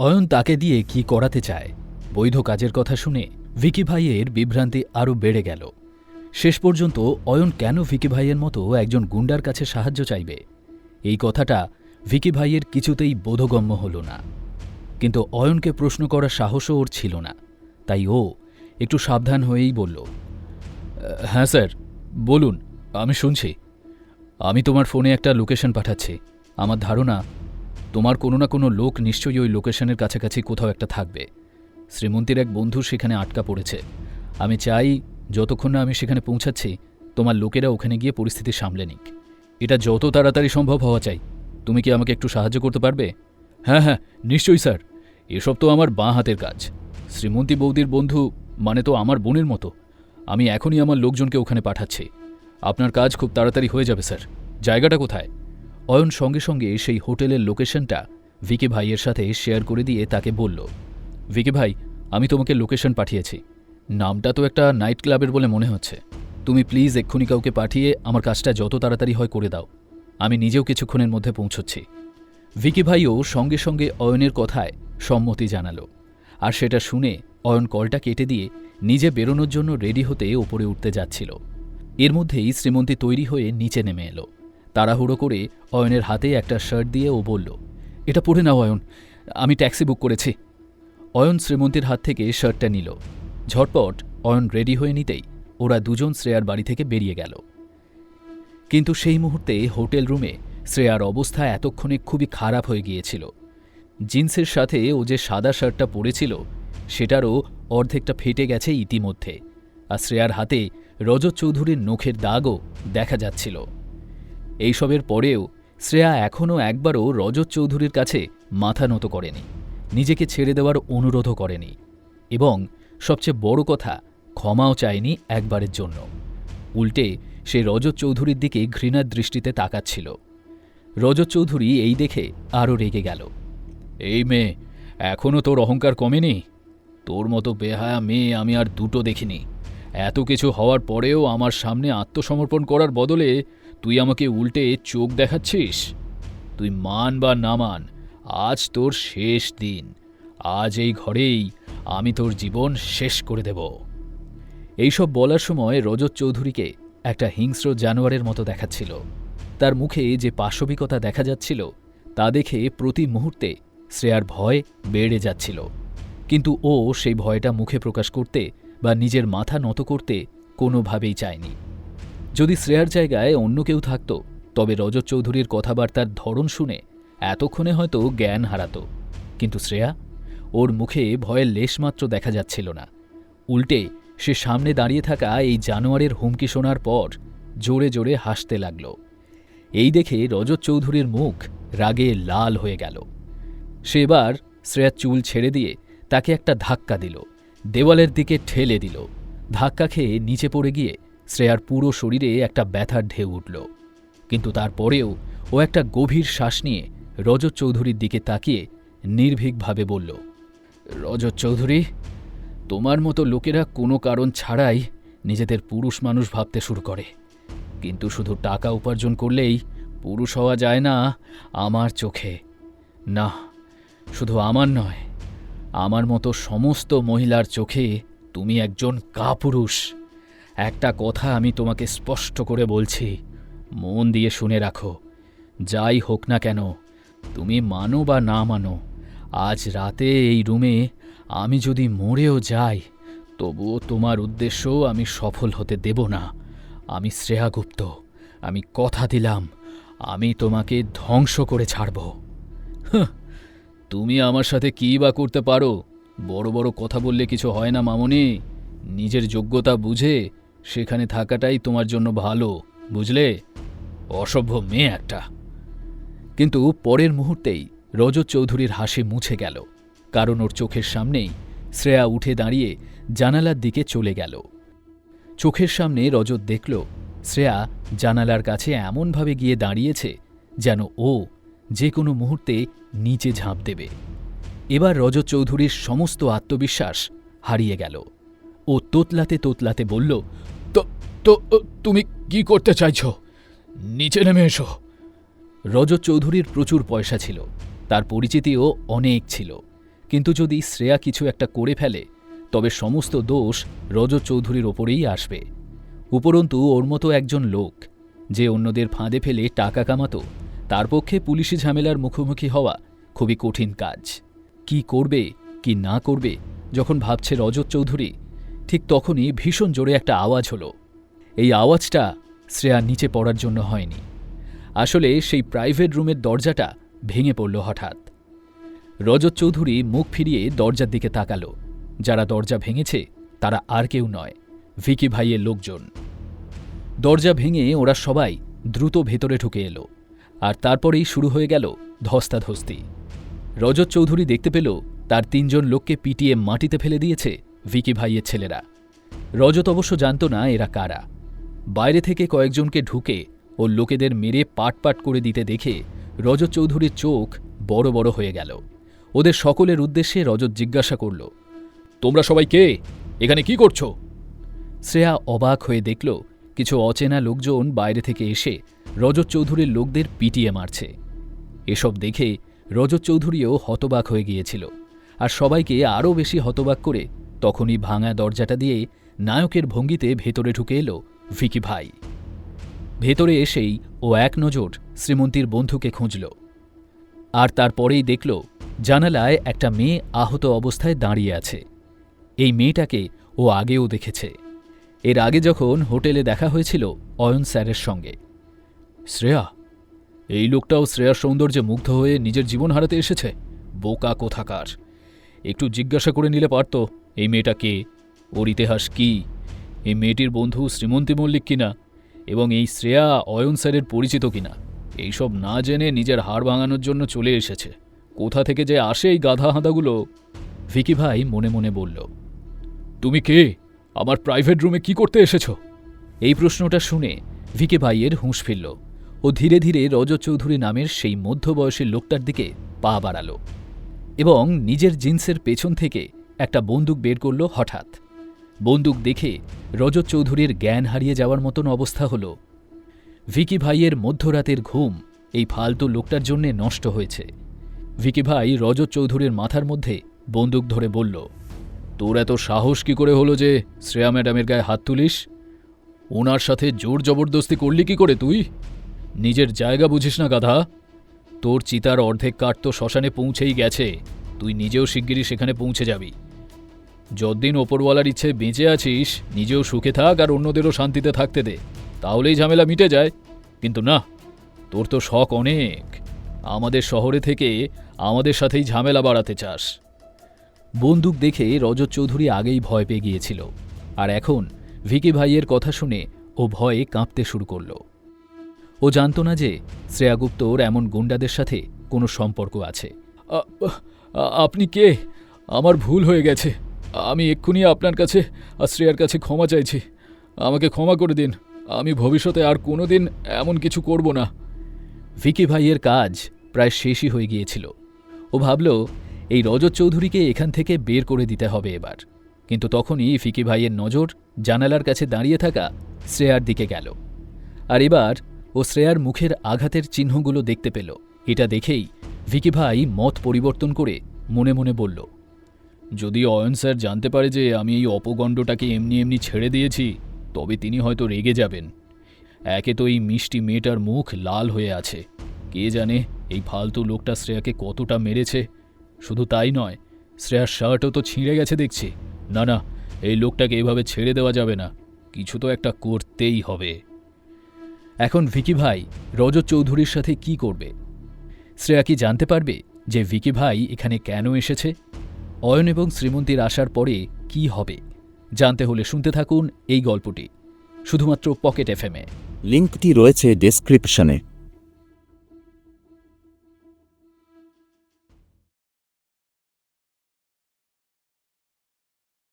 অয়ন তাকে দিয়ে কি করাতে চায়? বৈধ কাজের কথা শুনে ভিকি ভাইয়ের বিভ্রান্তি আরও বেড়ে গেল। শেষ পর্যন্ত অয়ন কেন ভিকি ভাইয়ের মতো একজন গুন্ডার কাছে সাহায্য চাইবে? এই কথাটা ভিকি ভাইয়ের কিছুতেই বোধগম্য হল না। কিন্তু অয়নকে প্রশ্ন করার সাহসও ওর ছিল না। তাই ও একটু সাবধান হয়েই বলল হ্যাঁ স্যার, বলুন, আমি শুনছি। আমি তোমার ফোনে একটা লোকেশন পাঠাচ্ছি। আমার ধারণা তোমার কোনো না কোনো লোক নিশ্চয়ই ওই লোকেশনের কাছাকাছি কোথাও একটা থাকবে। শ্রীমন্তীর এক বন্ধু সেখানে আটকা পড়েছে। আমি চাই, যতক্ষণ না আমি সেখানে পৌঁছাচ্ছি, তোমার লোকেরা ওখানে গিয়ে পরিস্থিতি সামলে নিক। এটা যত তাড়াতাড়ি সম্ভব হওয়া চাই। তুমি কি আমাকে একটু সাহায্য করতে পারবে? হ্যাঁ হ্যাঁ নিশ্চয়ই, স্যার। এসব তো আমার বাঁ হাতের কাজ। শ্রীমন্তী বৌদির বন্ধু মানে তো আমার বোনের মতো। আমি এখনই আমার লোকজনকে ওখানে পাঠাচ্ছি। আপনার কাজ খুব তাড়াতাড়ি হয়ে যাবে, স্যার। জায়গাটা কোথায়? অয়ন সঙ্গে সঙ্গে সেই হোটেলের লোকেশনটা ভিকে ভাইয়ের সাথে শেয়ার করে দিয়ে তাকে বলল, ভিকে ভাই, আমি তোমাকে লোকেশন পাঠিয়েছি। নামটা তো একটা নাইট ক্লাবের বলে মনে হচ্ছে। তুমি প্লিজ এক্ষুনি কাউকে পাঠিয়ে আমার কাজটা যত তাড়াতাড়ি হয় করে দাও। আমি নিজেও কিছুক্ষণের মধ্যে পৌঁছচ্ছি। ভিকি ভাইও সঙ্গে সঙ্গে অয়নের কথায় সম্মতি জানালো। আর সেটা শুনে অয়ন কলটা কেটে দিয়ে নিজে বেরোনোর জন্য রেডি হতে ওপরে উঠতে যাচ্ছিল। এর মধ্যেই শ্রীমন্তী তৈরি হয়ে নিচে নেমে এলো। তাড়াহুড়ো করে অয়নের হাতে একটা শার্ট দিয়ে ও বলল, এটা পরে নাও অয়ন, আমি ট্যাক্সি বুক করেছি। অয়ন শ্রীমন্তীর হাত থেকে শার্টটা নিল। ঝটপট অয়ন রেডি হয়ে নিতেই ওরা দুজন শ্রেয়ার বাড়ি থেকে বেরিয়ে গেল। কিন্তু সেই মুহূর্তে হোটেল রুমে শ্রেয়ার অবস্থা এতক্ষণে খুবই খারাপ হয়ে গিয়েছিল। জিন্সের সাথে ও যে সাদা শার্টটা পরেছিল, সেটারও অর্ধেকটা ফেটে গেছে ইতিমধ্যে, আর শ্রেয়ার হাতে রজত চৌধুরীর নখের দাগও দেখা যাচ্ছিল। এইসবের পরেও শ্রেয়া এখনও একবারও রজত চৌধুরীর কাছে মাথা নত করেনি, নিজেকে ছেড়ে দেওয়ার অনুরোধও করেনি এবং সবচেয়ে বড় কথা, ক্ষমাও চায়নি একবারের জন্য। উল্টে সে রজত চৌধুরীর দিকে ঘৃণার দৃষ্টিতে তাকাচ্ছিল। রজত চৌধুরী এই দেখে আরও রেগে গেল। এই মেয়ে এখনও তোর অহংকার কমেনি? তোর মতো বেহায়া মেয়ে আমি আর দুটো দেখিনি। এত কিছু হওয়ার পরেও আমার সামনে আত্মসমর্পণ করার বদলে তুই আমাকে উল্টে চোখ দেখাচ্ছিস? তুই মান বা না মান, আজ তোর শেষ দিন। আজ এই ঘরেই আমি তোর জীবন শেষ করে দেব। এইসব বলার সময় রজত চৌধুরীকে একটা হিংস্র জানোয়ারের মতো দেখাচ্ছিল। তার মুখে যে পাশবিকতা দেখা যাচ্ছিল, তা দেখে প্রতি মুহূর্তে শ্রেয়ার ভয় বেড়ে যাচ্ছিল। কিন্তু ও সেই ভয়টা মুখে প্রকাশ করতে বা নিজের মাথা নত করতে কোনোভাবেই চায়নি। যদি শ্রেয়ার জায়গায় অন্য কেউ থাকত, তবে রজত চৌধুরীর কথাবার্তার ধরন শুনে এতক্ষণে হয়তো জ্ঞান হারাত। কিন্তু শ্রেয়া, ওর মুখে ভয়ের লেশমাত্র দেখা যাচ্ছিল না। উল্টে সে সামনে দাঁড়িয়ে থাকা এই জানোয়ারের হুমকি শোনার পর জোরে জোরে হাসতে লাগল। এই দেখে রজত চৌধুরীর মুখ রাগে লাল হয়ে গেল। সে এবার শ্রেয়ার চুল ছেড়ে দিয়ে তাকে একটা ধাক্কা দিল, দেওয়ালের দিকে ঠেলে দিল। ধাক্কা খেয়ে নিচে পড়ে গিয়ে শ্রেয়ার পুরো শরীরে একটা ব্যথার ঢেউ উঠল। কিন্তু তারপরেও ও একটা গভীর শ্বাস নিয়ে রজত চৌধুরীর দিকে তাকিয়ে নির্ভীকভাবে বলল, রজত চৌধুরী, তোমার মতো লোকেরা কোনো কারণ ছাড়াই নিজেদের পুরুষ মানুষ ভাবতে শুরু করে। কিন্তু শুধু টাকা উপার্জন করলেই পুরুষ হওয়া যায় না আমার চোখে। না, শুধু আমার নয়, আমার মতো সমস্ত মহিলার চোখে তুমি একজন কাপুরুষ। একটা কথা আমি তোমাকে স্পষ্ট করে বলছি। মন দিয়ে শুনে রাখো। যাই হোক না কেন, তুমি মানো বা না মানো, আজ রাতে এই রুমে আমি যদি মরেও যাই, তবুও তোমার উদ্দেশ্য আমি সফল হতে দেব না। আমি শ্রেয়া গুপ্ত আমি কথা দিলাম, আমি তোমাকে ধ্বংস করে ছাড়ব। তুমি আমার সাথে কী বা করতে পারো? বড় বড় কথা বললে কিছু হয় না মামনি। নিজের যোগ্যতা বুঝে সেখানে থাকাটাই তোমার জন্য ভালো, বুঝলে? অসভ্য মেয়ে একটা। কিন্তু পরের মুহূর্তেই রজত চৌধুরীর হাসি মুছে গেল, কারণ ওর চোখের সামনেই শ্রেয়া উঠে দাঁড়িয়ে জানালার দিকে চলে গেল। চোখের সামনে রজত দেখল, শ্রেয়া জানালার কাছে এমনভাবে গিয়ে দাঁড়িয়েছে যেন ও যে কোনো মুহূর্তে নিচে ঝাঁপ দেবে। এবার রজত চৌধুরীর সমস্ত আত্মবিশ্বাস হারিয়ে গেল। ও তোতলাতে তোতলাতে বলল, তো তো তুমি কি করতে চাইছ? নিচে নেমে এসো। রজত চৌধুরীর প্রচুর পয়সা ছিল, তার পরিচিতিও অনেক ছিল। কিন্তু যদি শ্রেয়া কিছু একটা করে ফেলে, তবে সমস্ত দোষ রজত চৌধুরীর ওপরেই আসবে। উপরন্তু ওর মতো একজন লোক, যে অন্যদের ফাঁদে ফেলে টাকা কামাতো, তার পক্ষে পুলিশি ঝামেলার মুখোমুখি হওয়া খুবই কঠিন কাজ। কি করবে, কি না করবে, যখন ভাবছে রজত চৌধুরী ঠিক তখনই ভীষণ জোরে একটা আওয়াজ হলো। এই আওয়াজটা শ্রেয়া নিচে পড়ার জন্য হয়নি। আসলে সেই প্রাইভেট রুমের দরজাটা ভেঙে পড়ল হঠাৎ। রজত চৌধুরী মুখ ফিরিয়ে দরজার দিকে তাকালো। যারা দরজা ভেঙেছে, তারা আর কেউ নয়, ভিকি ভাইয়ের লোকজন। দরজা ভেঙে ওরা সবাই দ্রুত ভেতরে ঢুকে এলো, আর তারপরেই শুরু হয়ে গেল ধস্তাধস্তি। রজত চৌধুরী দেখতে পেল, তার তিনজন লোককে পিটিয়ে মাটিতে ফেলে দিয়েছে ভিকি ভাইয়ের ছেলেরা। রজত অবশ্য জানত না এরা কারা। বাইরে থেকে কয়েকজনকে ঢুকে ও লোকেদের মেরে পাট পাট করে দিতে দেখে রজত চৌধুরীর চোখ বড় বড় হয়ে গেল। ওদের সকলের উদ্দেশ্যে রজত জিজ্ঞাসা করল, তোমরা সবাই কে? এখানে কি করছ? শ্রেয়া অবাক হয়ে দেখল, কিছু অচেনা লোকজন বাইরে থেকে এসে রজত চৌধুরীর লোকদের পিটিয়ে মারছে। এসব দেখে রজত চৌধুরীও হতবাক হয়ে গিয়েছিল। আর সবাইকে আরও বেশি হতবাক করে তখনই ভাঙা দরজাটা দিয়ে নায়কের ভঙ্গিতে ভেতরে ঢুকে এলো ভিকি ভাই। ভেতরে এসেই ও এক নজর শ্রীমন্তীর বন্ধুকে খুঁজল। আর তারপরেই দেখল জানালায় একটা মেয়ে আহত অবস্থায় দাঁড়িয়ে আছে। এই মেয়েটাকে ও আগেও দেখেছে। এর আগে যখন হোটেলে দেখা হয়েছিল অয়ন স্যারের সঙ্গে। শ্রেয়া, এই লোকটাও শ্রেয়ার সৌন্দর্যে মুগ্ধ হয়ে নিজের জীবন হারাতে এসেছে? বোকা কোথাকার। একটু জিজ্ঞাসা করে নিলে পারত। এই মেয়েটা কে ওর ইতিহাস কি? এই মেয়েটির বন্ধু শ্রীমন্তী মল্লিক কিনা? এবং এই শ্রেয়া অয়ন স্যারের পরিচিত কিনা? এইসব না জেনে নিজের হাড় ভাঙানোর জন্য চলে এসেছে। কোথা থেকে যে আসে এই গাধা হাঁদাগুলো? ভিকি ভাই মনে মনে বলল, তুমি কে? আমার প্রাইভেট রুমে কি করতে এসেছ? এই প্রশ্নটা শুনে ভিকে ভাইয়ের হুঁশ ফিরল ও ধীরে ধীরে রজত চৌধুরী নামের সেই মধ্যবয়সী লোকটার দিকে পা বাড়াল এবং নিজের জিন্সের পেছন থেকে একটা বন্দুক বের করল হঠাৎ। বন্দুক দেখে রজত চৌধুরীর জ্ঞান হারিয়ে যাওয়ার মতন অবস্থা হল। ভিকি ভাইয়ের মধ্যরাতের ঘুম এই ফালতু লোকটার জন্যে নষ্ট হয়েছে। ভিকি ভাই রজত চৌধুরীর মাথার মধ্যে বন্দুক ধরে বলল, তোর এত সাহস কি করে হলো যে শ্রেয়া ম্যাডামের গায়ে হাত তুলিস? ওনার সাথে জোর জবরদস্তি করলি কি করে তুই? নিজের জায়গা বুঝিস না গাধা। তোর চিতার অর্ধেক কাঠ তো শ্মশানে পৌঁছেই গেছে। তুই নিজেও শিগগিরই সেখানে পৌঁছে যাবি। যতদিন ওপরওয়ালার ইচ্ছে বেঁচে আছিস, নিজেও সুখে থাক আর অন্যদেরও শান্তিতে থাকতে দে। তাহলেই ঝামেলা মিটে যায়। কিন্তু না, তোর তো শখ অনেক। আমাদের শহরে থেকে আমাদের সাথেই ঝামেলা বাড়াতে চাস। বন্দুক দেখে রজত চৌধুরী আগেই ভয় পেয়ে গিয়েছিল। আর এখন ভিকি ভাইয়ের কথা শুনে ও ভয়ে কাঁপতে শুরু করল। ও জানত না যে শ্রেয়া গুপ্তর এমন গুন্ডাদের সাথে কোনো সম্পর্ক আছে। আপনি কে? আমার ভুল হয়ে গেছে। আমি এক্ষুনি আপনার কাছে আর শ্রেয়ার কাছে ক্ষমা চাইছি। আমাকে ক্ষমা করে দিন। আমি ভবিষ্যতে আর কোনো দিন এমন কিছু করব না। ভিকি ভাইয়ের কাজ প্রায় শেষই হয়ে গিয়েছিল। ও ভাবল, এই রজত চৌধুরীকে এখান থেকে বের করে দিতে হবে এবার। কিন্তু তখনই ফিকি ভাইয়ের নজর জানালার কাছে দাঁড়িয়ে থাকা শ্রেয়ার দিকে গেল। আর এবার ও শ্রেয়ার মুখের আঘাতের চিহ্নগুলো দেখতে পেল। এটা দেখেই ভিকি ভাই মত পরিবর্তন করে মনে মনে বলল যদি অয়ন স্যার জানতে পারে যে আমি এই অপগণ্ডটাকে এমনি এমনি ছেড়ে দিয়েছি, তবে তিনি হয়তো রেগে যাবেন। একে তো এই মিষ্টি মেয়েটার মুখ লাল হয়ে আছে। কে জানে এই ফালতু লোকটা শ্রেয়াকে কতটা মেরেছে? শুধু তাই নয়, শ্রেয়ার শার্টও তো ছিঁড়ে গেছে দেখছি। না না, এই লোকটাকে এভাবে ছেড়ে দেওয়া যাবে না। কিছু তো একটা করতেই হবে। এখন ভিকি ভাই রজত চৌধুরীর সাথে কি করবে? শ্রেয়া কি জানতে পারবে যে ভিকি ভাই এখানে কেন এসেছে? অয়ন এবং শ্রীমন্তীর আসার পরে কি হবে? জানতে হলে শুনতে থাকুন এই গল্পটি, শুধুমাত্র পকেট এফএমে লিঙ্কটি রয়েছে ডেসক্রিপশনে।